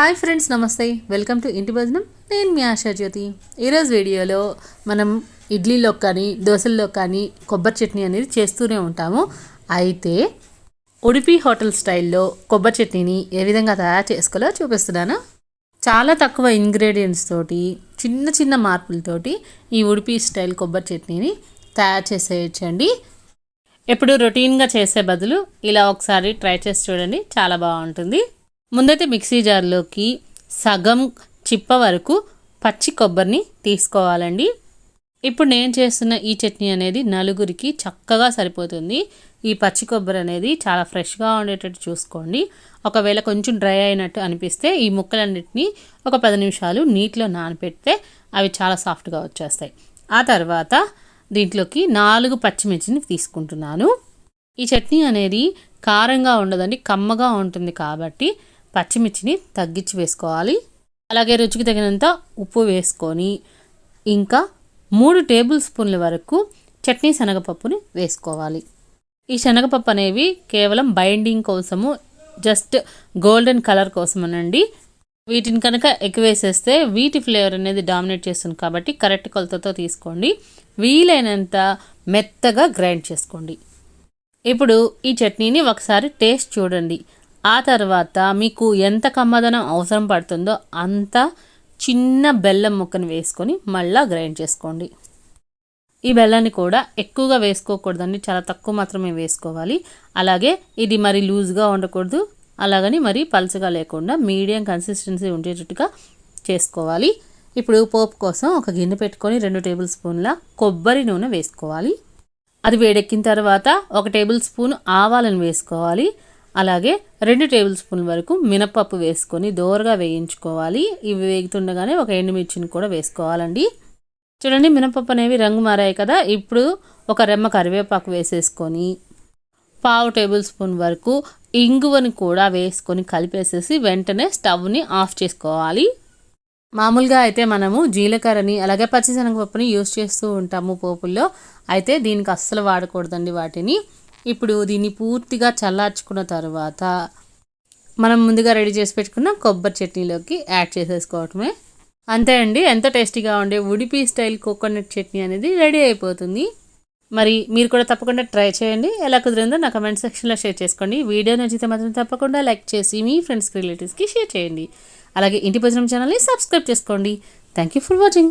Hi friends నమస్తే. Welcome to ఇంటి భోజనం. నేను మీ ఆశా జ్యోతి. ఈరోజు వీడియోలో మనం ఇడ్లీలో కానీ దోశల్లో కానీ కొబ్బరి చట్నీ అనేది చేస్తూనే ఉంటాము. అయితే ఉడిపి హోటల్ స్టైల్లో కొబ్బరి చట్నీని ఏ విధంగా తయారు చేసుకోవాలో చూపిస్తున్నాను. చాలా తక్కువ ఇంగ్రీడియంట్స్ తోటి చిన్న చిన్న మార్పులతోటి ఈ ఉడిపి స్టైల్ కొబ్బరి చట్నీని తయారు చేసేయచ్చండి. ఎప్పుడు రొటీన్గా చేసే బదులు ఇలా ఒకసారి ట్రై చేసి చూడండి. చాలా బాగుంటుంది. ముందైతే మిక్సీ జార్లోకి సగం చిప్ప వరకు పచ్చి కొబ్బరిని తీసుకోవాలండి. ఇప్పుడు నేను చేస్తున్న ఈ చట్నీ అనేది నలుగురికి చక్కగా సరిపోతుంది. ఈ పచ్చి కొబ్బరి అనేది చాలా ఫ్రెష్గా ఉండేటట్టు చూసుకోండి. ఒకవేళ కొంచెం డ్రై అయినట్టు అనిపిస్తే ఈ ముక్కలన్నిటిని ఒక పది నిమిషాలు నీటిలో నానపెడితే అవి చాలా సాఫ్ట్గా వచ్చేస్తాయి. ఆ తర్వాత దీంట్లోకి నాలుగు పచ్చిమిర్చిని తీసుకుంటున్నాను. ఈ చట్నీ అనేది కారంగా ఉండదండి కమ్మగా ఉంటుంది కాబట్టి పచ్చిమిర్చిని తగ్గించి వేసుకోవాలి. అలాగే రుచికి తగినంత ఉప్పు వేసుకొని ఇంకా మూడు టేబుల్ స్పూన్ల వరకు చట్నీ శనగపప్పుని వేసుకోవాలి. ఈ శనగపప్పు అనేవి కేవలం బైండింగ్ కోసము జస్ట్ గోల్డెన్ కలర్ కోసమనండి. వీటిని కనుక ఎక్కువ వేసేస్తే వీటి ఫ్లేవర్ అనేది డామినేట్ చేస్తుంది కాబట్టి కరెక్ట్ కొలతతో తీసుకోండి. వీలైనంత మెత్తగా గ్రైండ్ చేసుకోండి. ఇప్పుడు ఈ చట్నీని ఒకసారి టేస్ట్ చూడండి. ఆ తర్వాత మీకు ఎంత కమ్మదనం అవసరం పడుతుందో అంత చిన్న బెల్లం ముక్కను వేసుకొని మళ్ళీ గ్రైండ్ చేసుకోండి. ఈ బెల్లాన్ని కూడా ఎక్కువగా వేసుకోకూడదండి. చాలా తక్కువ మాత్రమే వేసుకోవాలి. అలాగే ఇది మరి లూజ్గా ఉండకూడదు. అలాగని మరి పలుచగా లేకుండా మీడియం కన్సిస్టెన్సీ ఉండేటట్టుగా చేసుకోవాలి. ఇప్పుడు పోపు కోసం ఒక గిన్నె పెట్టుకొని రెండు టేబుల్ స్పూన్ల కొబ్బరి నూనె వేసుకోవాలి. అది వేడెక్కిన తర్వాత ఒక టేబుల్ స్పూన్ ఆవాలను వేసుకోవాలి. అలాగే రెండు టేబుల్ స్పూన్ వరకు మినపప్పు వేసుకొని దోరగా వేయించుకోవాలి. ఇవి వేగుతుండగానే ఒక ఎండుమిర్చిని కూడా వేసుకోవాలండి. చూడండి మినపప్పు అనేవి రంగు మారాయి కదా. ఇప్పుడు ఒక రెమ్మ కరివేపాకు వేసేసుకొని పావు టేబుల్ స్పూన్ వరకు ఇంగువని కూడా వేసుకొని కలిపేసేసి వెంటనే స్టవ్ని ఆఫ్ చేసుకోవాలి. మామూలుగా అయితే మనము జీలకర్రని అలాగే పచ్చిశనగపప్పుని యూస్ చేస్తూ ఉంటాము పోపుల్లో. అయితే దీనికి అస్సలు వాడకూడదండి వాటిని. ఇప్పుడు దీన్ని పూర్తిగా చల్లార్చుకున్న తర్వాత మనం ముందుగా రెడీ చేసి పెట్టుకున్న కొబ్బరి చట్నీలోకి యాడ్ చేసేసుకోవటమే. అంతే అండి ఎంత టేస్టీగా ఉండే ఉడిపి స్టైల్ కోకోనట్ చట్నీ అనేది రెడీ అయిపోతుంది. మరి మీరు కూడా తప్పకుండా ట్రై చేయండి. ఎలా కుదిరిందో నా కమెంట్ సెక్షన్లో షేర్ చేసుకోండి. వీడియో నచ్చితే మాత్రం తప్పకుండా లైక్ చేసి మీ ఫ్రెండ్స్కి రిలేటివ్స్కి షేర్ చేయండి. అలాగే ఇంటి భోజనం ఛానల్ని సబ్స్క్రైబ్ చేసుకోండి. Thank you for watching.